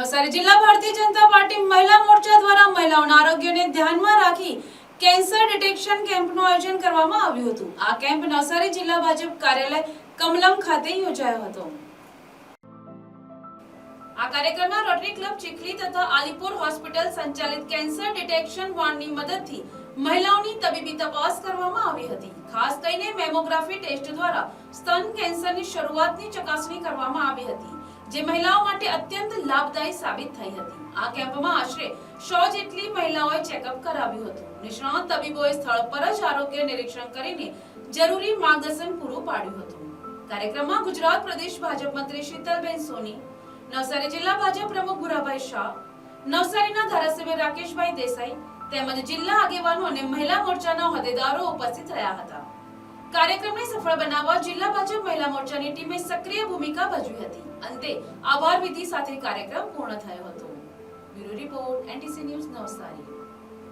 નવસારી જિલ્લા ભારતીય જનતા પાર્ટી મહિલા મોરચા દ્વારા મહિલાઓના આરોગ્યને ધ્યાનમાં રાખી કેન્સર ડિટેક્શન કેમ્પનું આયોજન કરવામાં આવ્યું હતું. આ કેમ્પ નવસારી જિલ્લા ભાજપ કાર્યાલય કમલમ ખાતે યોજાયો હતો. આ કાર્યક્રમમાં રોટરી ક્લબ ચીખલી તથા આલીપુર હોસ્પિટલ સંચાલિત કેન્સર ડિટેક્શન વાનની મદદથી મહિલાઓની તબીબી તપાસ કરવામાં આવી હતી. ખાસ કરીને મેમોગ્રાફી ટેસ્ટ દ્વારા સ્તન કેન્સરની શરૂઆતની ચકાસણી કરવામાં આવી હતી. જે મહિલાઓ માટે અત્યંત લાભદાયી સાબિત થઈ હતી. આ કેમ્પમાં આશરે 100 જેટલી મહિલાઓએ ચેકઅપ કરાવ્યું હતું. નિષ્ણાત તબીબોએ સ્થળ પર જ આરોગ્ય નિરીક્ષણ કરીને જરૂરી માર્ગદર્શન પૂરું પાડ્યું હતું. કાર્યક્રમમાં ગુજરાત પ્રદેશ ભાજપ મંત્રી શીતલબેન સોની, નવસારી જિલ્લા ભાજપ પ્રમુખ ભુરાભાઈ શાહ, નવસારીના ધારાસભ્ય રાકેશભાઈ દેસાઈ તેમજ જિલ્લા આગેવાનો અને મહિલા મોરચાના હોદ્દેદારો ઉપસ્થિત રહ્યા હતા. કાર્યક્રમને સફળ બનાવવા જિલ્લા ભાજપ મહિલા મોરચાની ટીમે સક્રિય ભૂમિકા ભજવી હતી. અંતે આભાર વિધિ સાથે કાર્યક્રમ પૂર્ણ થયો હતો. Bureau report, NTC News Navsari.